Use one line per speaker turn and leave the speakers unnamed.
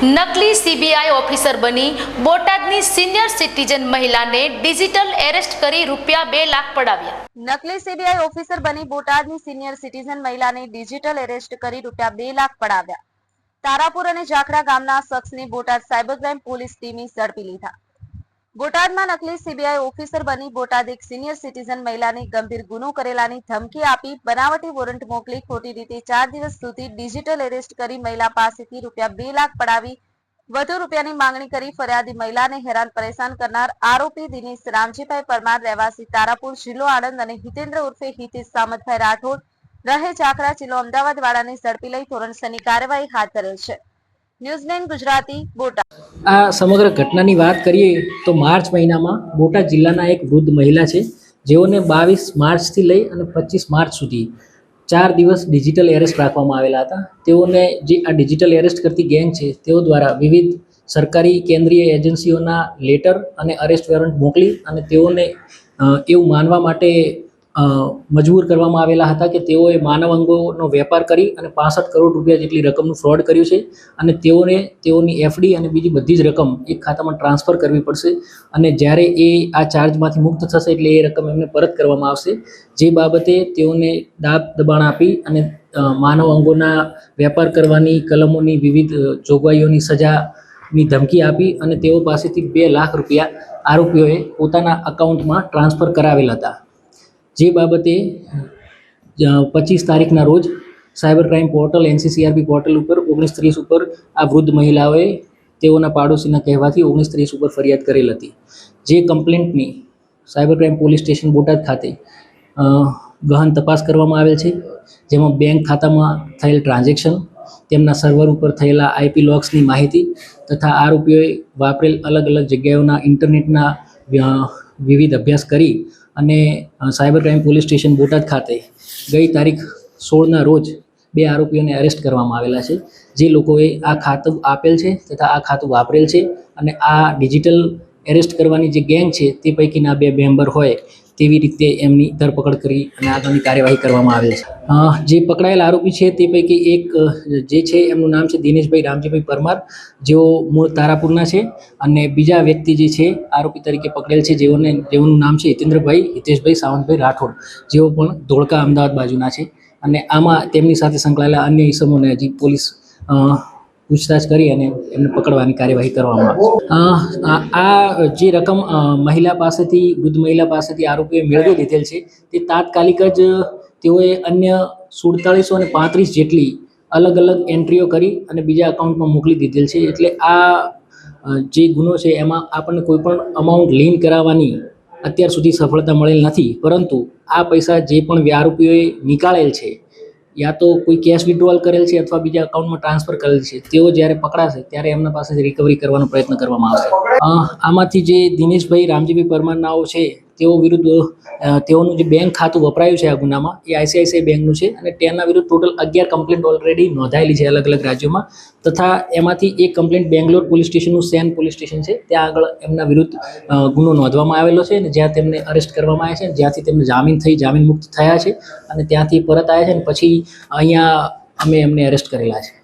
નકલી CBI officer બની બોટાદની સિનિયર સિટીઝન મહિલાને ડિજિટલ એરેસ્ટ કરી રૂપિયા બે લાખ પડાવ્યા.
નકલી સીબીઆઈ ઓફિસર બની બોટાદની સિનિયર સિટીઝન મહિલાને ડિજિટલ એરેસ્ટ કરી રૂપિયા બે લાખ પડાવ્યા. તારાપુર અને જાખરા ગામના શખ્સને બોટાદ સાયબર ક્રાઇમ પોલીસ ટીમે ઝડપી લીધા. બોટાદમાં નકલી સીબીઆઈ ઓફિસર બની બોટાદ એક સિનિયર સિટીઝન મહિલાની ગંભીર ગુનો કરેલાની ધમકી આપી બનાવટી વોરંટ મોકલી ખોટી રીતે ચાર દિવસ સુધી ડિજિટલ એરેસ્ટ કરી મહિલા પાસેથી રૂપિયા બે લાખ પડાવી, વધુ રૂપિયાની માંગણી કરી ફરિયાદી મહિલાને હેરાન પરેશાન કરનાર આરોપી દિનેશ રામજીભાઈ પરમાર, રહેવાસી તારાપુર, જિલ્લો આણંદ અને હિતેન્દ્ર ઉર્ફે હિતેશ સામતભાઈ રાઠોડ રહે ચાકડા જિલ્લો અમદાવાદ વાળાને ઝડપી લઈ ધોરણસરની કાર્યવાહી હાથ ધરેલ છે. ન્યૂઝલેન્ડ ગુજરાતી, બોટાદ.
આ સમગ્ર ઘટનાની વાત કરીએ તો માર્ચ મહિનામાં બોટાદ જિલ્લાના એક વૃદ્ધ મહિલા છે. જેઓને બાવીસ માર્ચથી લઈ અને પચીસ માર્ચ સુધી ચાર દિવસ ડિજિટલ એરેસ્ટ રાખવામાં આવેલા હતા. તેઓને જે આ ડિજિટલ એરેસ્ટ કરતી ગેંગ છે, તેઓ દ્વારા વિવિધ સરકારી કેન્દ્રીય એજન્સીઓના લેટર અને અરેસ્ટ વોરંટ મોકલી અને તેઓને એવું માનવા માટે મજબૂર કરવામાં આવેલા હતા કે તેઓએ માનવ અંગોનો વેપાર કરી અને પાસઠ કરોડ રૂપિયા જેટલી રકમનું ફ્રોડ કર્યું છે અને તેઓને તેઓની એફડી અને બીજી બધી જ રકમ એક ખાતામાં ટ્રાન્સફર કરવી પડશે અને જ્યારે એ આ ચાર્જમાંથી મુક્ત થશે એટલે એ રકમ એમને પરત કરવામાં આવશે. જે બાબતે તેઓને દાબ દબાણ આપી અને માનવ અંગોના વેપાર કરવાની કલમોની વિવિધ જોગવાઈઓની સજાની ધમકી આપી અને તેઓ પાસેથી બે લાખ રૂપિયા આરોપીઓએ પોતાના અકાઉન્ટમાં ટ્રાન્સફર કરાવેલા હતા. જે બાબતે પચીસ તારીખના રોજ cyber crime portal, NCCRB portal ઉપર, ઓગણીસ ત્રીસ ઉપર આ વૃદ્ધ મહિલાઓએ તેઓના પાડોશીના કહેવાથી ઓગણીસ ત્રીસ ઉપર ફરિયાદ કરેલ હતી. જે કમ્પ્લેન્ટની cyber crime police station Botad ખાતે ગહન તપાસ કરવામાં આવેલ છે, જેમાં બેંક ખાતામાં થયેલ ટ્રાન્ઝેક્શન, તેમના સર્વર ઉપર થયેલા આઈપી લોક્સની માહિતી તથા આરોપીઓએ વાપરેલ અલગ અલગ જગ્યાઓના ઇન્ટરનેટના વિવિધ અભ્યાસ કરી અને cyber crime police station Botad ખાતે ગઈ તારીખ સોળના રોજ બે આરોપીઓને અરેસ્ટ કરવામાં આવેલા છે. જે લોકોએ આ ખાતું આપેલ છે તથા આ ખાતું વાપરેલ છે અને આ ડિજિટલ એરેસ્ટ કરવાની જે ગેંગ છે તે પૈકીના બે મેમ્બર હોય તેવી રીતે એમની ધરપકડ કરી અને આગળની કાર્યવાહી કરવામાં આવેલ છે. જે પકડાયેલ આરોપી છે તે પૈકી એક, જે છે એમનું નામ છે દિનેશભાઈ રામજીભાઈ પરમાર, જેઓ મૂળ તારાપુરના છે અને બીજા વ્યક્તિ જે છે આરોપી તરીકે પકડેલ છે જેઓને, જેઓનું નામ છે હિતેન્દ્રભાઈ, હિતેશભાઈ સાવંતભાઈ રાઠોડ, જેઓ પણ ધોળકા અમદાવાદ બાજુના છે અને આમાં તેમની સાથે સંકળાયેલા અન્ય ઇસમોને હજી પોલીસ પૂછતાછ કરી અને એમને પકડવાની કાર્યવાહી કરવામાં આ જે રકમ મહિલા પાસેથી, વૃદ્ધ મહિલા પાસેથી આરોપીએ મેળવી લીધેલ છે, તે તાત્કાલિક જ તેઓએ અન્ય સુડતાળીસો અને પાંત્રીસ જેટલી અલગ અલગ એન્ટ્રીઓ કરી અને બીજા અકાઉન્ટમાં મોકલી દીધેલ છે. એટલે આ જે ગુનો છે, એમાં આપણને કોઈ પણ અમાઉન્ટ લીન કરાવવાની અત્યાર સુધી સફળતા મળેલ નથી. પરંતુ આ પૈસા જે પણ આરોપીઓએ નીકાળેલ છે યા તો કોઈ કેશ વિડ્રોવલ કરેલ છે અથવા બીજા અકાઉન્ટમાં ટ્રાન્સફર કરેલ છે, તેઓ જ્યારે પકડાશે ત્યારે એમના પાસેથી રિકવરી કરવાનો પ્રયત્ન કરવામાં આવશે. આમાંથી જે દિનેશભાઈ, રામજીભાઈ પરમારનાઓ છે તેઓ વિરુદ્ધ તેઓનું જે બેંક ખાતું વપરાયું છે આ ગુનામાં, એ આઈસીઆઈસીઆઈ બેંકનું છે અને તેના વિરુદ્ધ ટોટલ અગિયાર કમ્પ્લેન્ટ ઓલરેડી નોંધાયેલી છે અલગ અલગ રાજ્યોમાં. તથા એમાંથી એક કમ્પ્લેન્ટ બેંગ્લોર પોલીસ સ્ટેશનનું, સેન પોલીસ સ્ટેશન છે. ત્યાં આગળ એમના વિરુદ્ધ ગુનો નોંધવામાં આવેલો છે અને જ્યાં તેમને અરેસ્ટ કરવામાં આવ્યા છે જ્યાંથી તેમને જામીન થઈ, જામીન મુક્ત થયા છે અને ત્યાંથી પરત આવ્યા છે અને પછી અહીંયા અમે એમને અરેસ્ટ કરેલા છે.